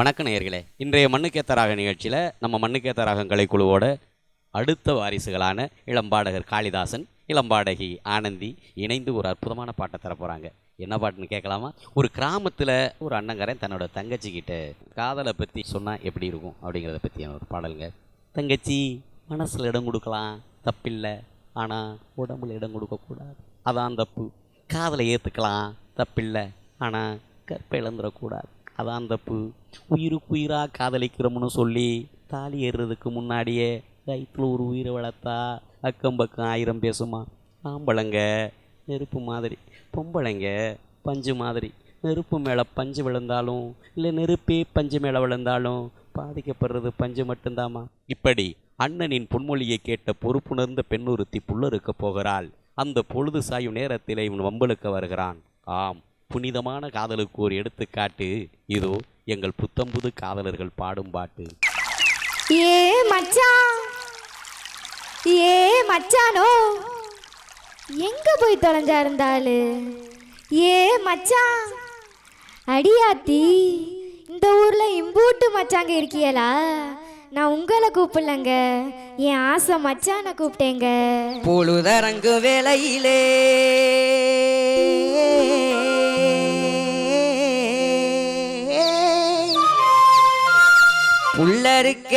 வணக்க நேயர்களே. இன்றைய மண்ணுக்கேத்தராக நிகழ்ச்சியில் நம்ம மண்ணுக்கேத்தராக கலைக்குழுவோட அடுத்த வாரிசுகளான இளம்பாடகர் காளிதாசன் இளம்பாடகி ஆனந்தி இணைந்து ஒரு அற்புதமான பாட்டை தர போகிறாங்க என்ன பாட்டுன்னு கேட்கலாமா? ஒரு கிராமத்தில் ஒரு அண்ணங்கரன் தன்னோட தங்கச்சிக்கிட்ட காதலை பற்றி சொன்னால் எப்படி இருக்கும் அப்படிங்கிறத பற்றியான ஒரு பாடலுங்க. தங்கச்சி மனசில் இடம் கொடுக்கலாம். தப்பில்லை. ஆனால் உடம்புல இடம் கொடுக்கக்கூடாது அதான் தப்பு. காதலை ஏற்றுக்கலாம் தப்பில்லை. ஆனால் கற்பை இழந்துடக்கூடாது அதான் தப்பு உயிருக்கு உயிராக காதலிக்கிறோம்னு சொல்லி தாலி ஏறுறதுக்கு முன்னாடியே கைத்தில் ஒரு உயிரை வளர்த்தா அக்கம் பக்கம் ஆயிரம் பேசுமா? ஆம்பளைங்க நெருப்பு மாதிரி. பொம்பளைங்க பஞ்சு மாதிரி. நெருப்பு மேலே பஞ்சு விழுந்தாலும் இல்லை நெருப்பே பஞ்சு மேலே விழுந்தாலும் பாதிக்கப்படுறது பஞ்சு மட்டும்தாமா? இப்படி அண்ணனின் பொன்மொழியை கேட்ட பொறுப்புணர்ந்த பெண்ணுறுத்தி புல்லறுக்க போகிறாள். அந்த பொழுது சாயும் நேரத்தில் இவன் வம்பளுக்க வருகிறான். ஆம் புனிதமான காதலுக்கு ஒரு எடுத்துக்காட்டு. இதோ எங்கள் புத்தம்புது காதலர்கள் பாடும் பாட்டு. ஏ மச்சான் ஏ மச்சானோ! எங்க போய் தொலைஞ்சா இருந்தாளு? ஏ மச்சான் அடியாத்தி இந்த ஊர்ல இம்பூட்டு மச்சாங்க இருக்கியலா? நான் உங்களை கூப்பிடலங்க. என் ஆசை மச்சானை கூப்பிட்டேங்க. பொழுதரங்கு வேளையிலே புள்ளருக்க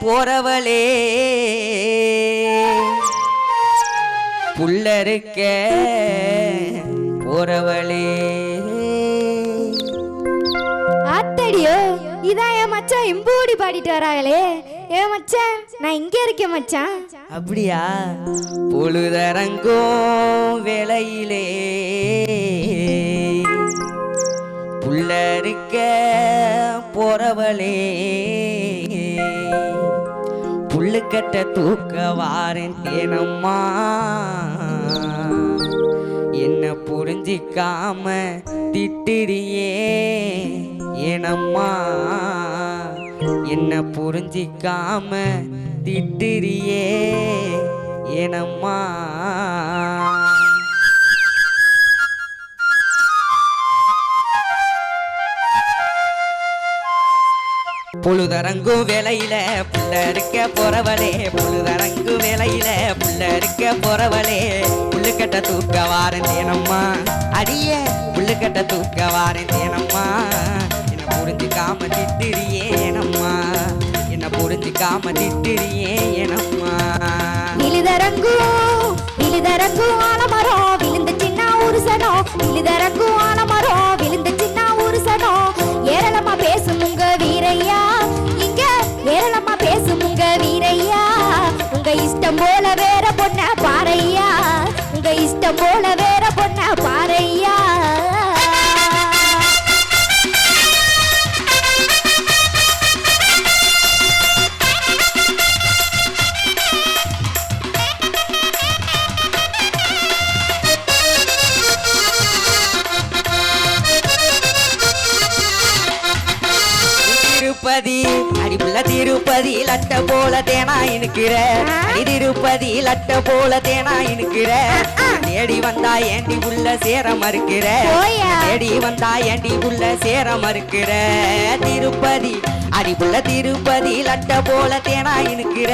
போறவளே. புள்ளருக்க போறவளே. ஆத்தடியோ இதான் என் மச்சான் இம்பூடி பாடிட்டு வராங்களே. ஏ மச்சான் நான் இங்க இருக்கேன் மச்சான். அப்படியா? பொழுதரங்கும் வேளையிலே இருக்க போறவளே புல்லுக்கட்ட தூக்க வாரேன் தேனம்மா என்ன புரிஞ்சிக்காம திட்டுறியே ஏனம்மா. என்ன புரிஞ்சிக்காம திட்டுறியே ஏனம்மா. பொழுதரங்கும் வேலையில புள்ள இருக்க போறவளே பொழுதரங்கு வேலையில புள்ள இருக்க போறவளே. புள்ளுக்கட்ட தூக்க வாரேன் தேனம்மா அடிய புள்ளுக்கட்ட தூக்க வாரேன் தேனம்மா என்ன புரிஞ்சுக்காம திட்டுறியே ஏனம்மா என்ன புரிஞ்சுக்காம திட்டுறியே ஏனம்மா விழுதரங்கும் விழுதரங்கும் ஆலமரம் விழுந்து சின்ன உருசனோ விழுதரங்கும் திருப்பதி. அடிப்புள்ள திருப்பதி லட்ட போல தேனா இனுக்கிற. அடி திருப்பதி லட்ட போல தேனா இனுக்கிற. தேடி வந்தா ஏண்டி உள்ள சேர மறுக்கிற. தேடி வந்தா ஏண்டி உள்ள சேர மறுக்கிற. திருப்பதி அடிப்புள்ள திருப்பதி லட்ட போல தேனா இனுக்கிற.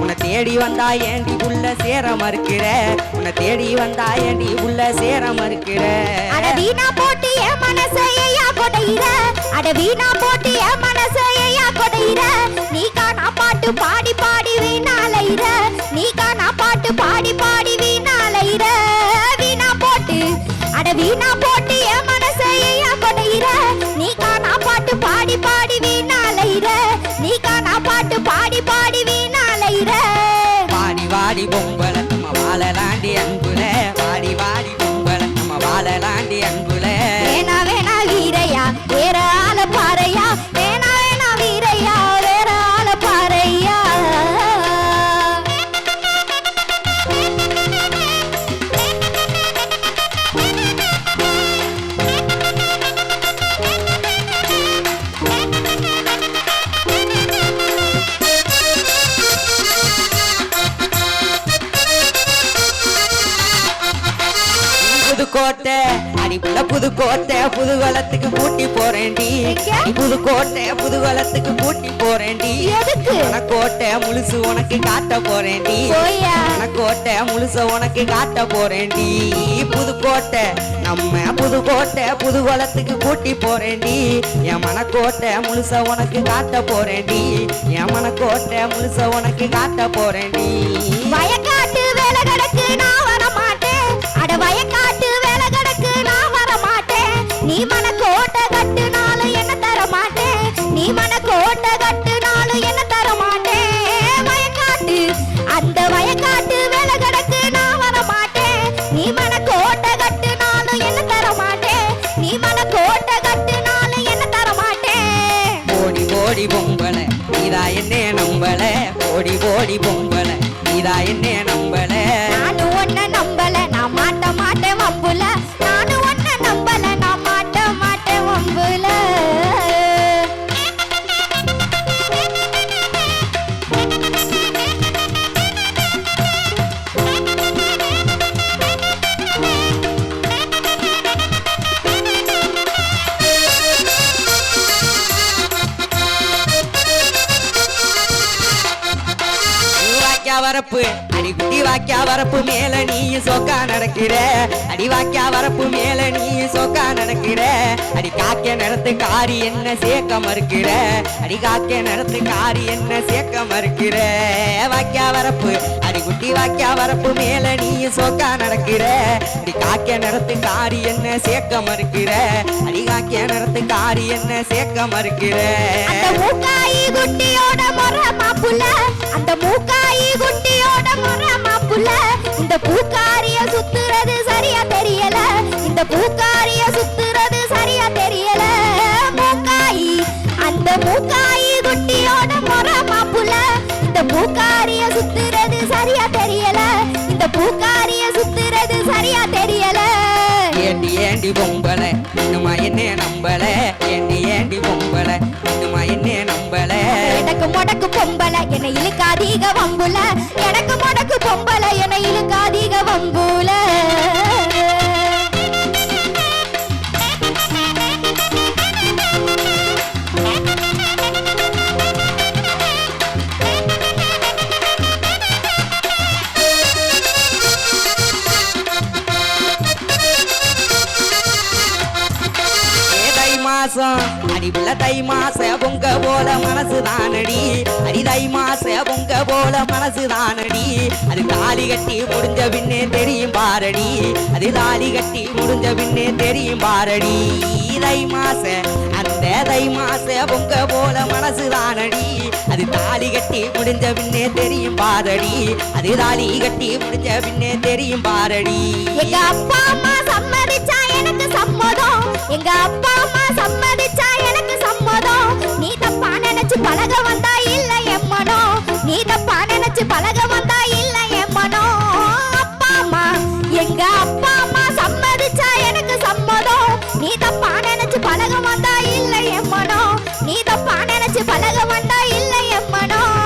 உன்னை தேடி வந்தா ஏண்டி உள்ள சேர மறுக்கிற. உன்னை தேடி வந்தா ஏண்டி உள்ள சேர மறுக்கிற. போட்டு என் மனசையா. கொடையிற. அட வீணா போட்டு என் மனசையா கொடையிற. நீ காணா பாட்டு பாடி பாடி வீணாலையிற நீ காணா பாட்டு பாடி பாடி வீணா புதுக்கோட்டை புதுவலத்துக்கு கூட்டி போறேன்டி. புதுக்கோட்டை புதுவலத்துக்கு கூட்டி போறேன்டி. எதுக்கு? கோட்டை முழுசு உனக்கு காட்ட போறேன்டி. போயா? கோட்டை முழுச உனக்கு காட்ட போறேன்டி. புதுக்கோட்டை நம்ம புதுக்கோட்டை புதுவலத்துக்கு கூட்டி போறேன்டி. என் மனக்கோட்டை முழுச உனக்கு காட்ட போறேன்டி. என் மனக்கோட்டை முழுச உனக்கு காட்ட போறேன்டி. வயக்காட்டு வேலை கிடக்கு நான் வாக்கியா வரப்பு அடி குட்டி வாக்கியா வரப்பு மேல நீ சோக்கா நடக்கிற. அடி வாக்கியா வரப்பு மேல நீ சோக்கா நடக்கிற. அடி காக்க நடத்து காரி என்ன சேர்க்க மறுக்கிற. அடி காக்க நடத்து காரி என்ன சேர்க்க மறுக்கிற. வாக்கியா வரப்பு அடி குட்டி வாக்கியா வரப்பு மேல நீ சோக்கா நடக்கிற. அடி காக்க நடத்து காரி என்ன சேர்க்க மறுக்கிற. அடி காக்க நடத்து காரி என்ன சேர்க்க மறுக்கிற. குட்டியோட முற மாப்புல அந்த மூக்காயி குட்டியோட முற மாப்புல இந்த பூக்காரிய சுத்துறது சரியா தெரியல. இந்த பூக்காரிய சுத்துறது சரியா தெரியல. மூக்காயி அந்த மூக்காயி குட்டியோட முற மாப்புல இந்த பூக்காரிய சுத்துறது சரியா தெரியல. இந்த பூக்காரிய சுத்துறது சரியா தெரியல. ஏண்டி ஏண்டி பொம்பளை? இன்னுமா என்ன நம்பல? ஏண்டி ஏண்டி பொம்பளை? இன்னுமா என்ன எனக்கு முடக்கு பொம்பல என்னை இழுக்காதீக வம்புல. எனக்கு முடக்கு பொம்பல என்னை இழுக்காதீக வம்புல. ஏ தை மாசம் தை மாச போல மனசு தானடி அடி மாச பொங்க போல மனசு தானடி அது தாலி கட்டி முடிஞ்ச பின்னே தெரியும் பாரடி. அது தாலி கட்டி முடிஞ்ச பின்னே தெரியும் பாரடி. தை மாச அந்த தை மாச பொங்க போல மனசு தானடி அது தாலி கட்டி முடிஞ்ச பின்னே தெரியும் பாரடி. அது தாலி கட்டி முடிஞ்ச பின்னே தெரியும் பாரடி. எங்க அப்பா அம்மா சம்மதிச்சா எனக்கு சம்மதம். எங்க அப்பா அம்மா சம்மதிச்சா நினைச்சு பழக வந்தா இல்ல என் மனம் நீ தப்பா நினைச்சு பழக வந்தா இல்ல என் மனம் அப்பா அம்மா எங்க அப்பா அம்மா சம்மதிச்சா எனக்கு சம்மதம் நீ தப்பா நினைச்சு பழக வந்தா இல்ல என் மனம் நீ தப்பா நினைச்சு பழக வந்தா இல்ல என் மனம்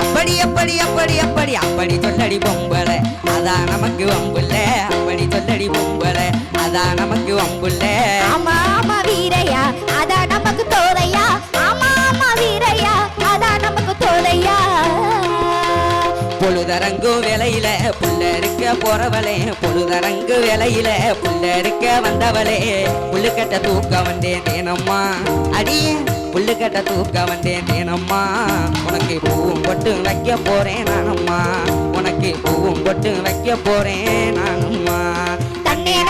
அப்படி அப்படி அப்படி அப்படி அப்படி சொல்லடி பொம்பளை. அதான் நமக்கு வம்புல்ல. அப்படி சொல்லடி பொம்பளை. அதான் நமக்கு வம்புல்ல. ஆமா ஆமா வீரையா. அதான் நமக்கு தோதையா. ஆமா பொழுதரங்கு வேலையில புள்ள இருக்க போறவளே பொழுதரங்கு வேலையில புள்ள இருக்க வந்தவளே. புள்ளுக்கட்ட தூக்க வந்தேன் தேனம்மா. அடியே புள்ளுக்கட்ட தூக்க வந்தேன் தேனம்மா. உனக்கு பூவும் பொட்டு வைக்க போறேன் நானம்மா. உனக்கு பூவும் பொட்டு வைக்க போறேன் நானம்மா. தண்ணீர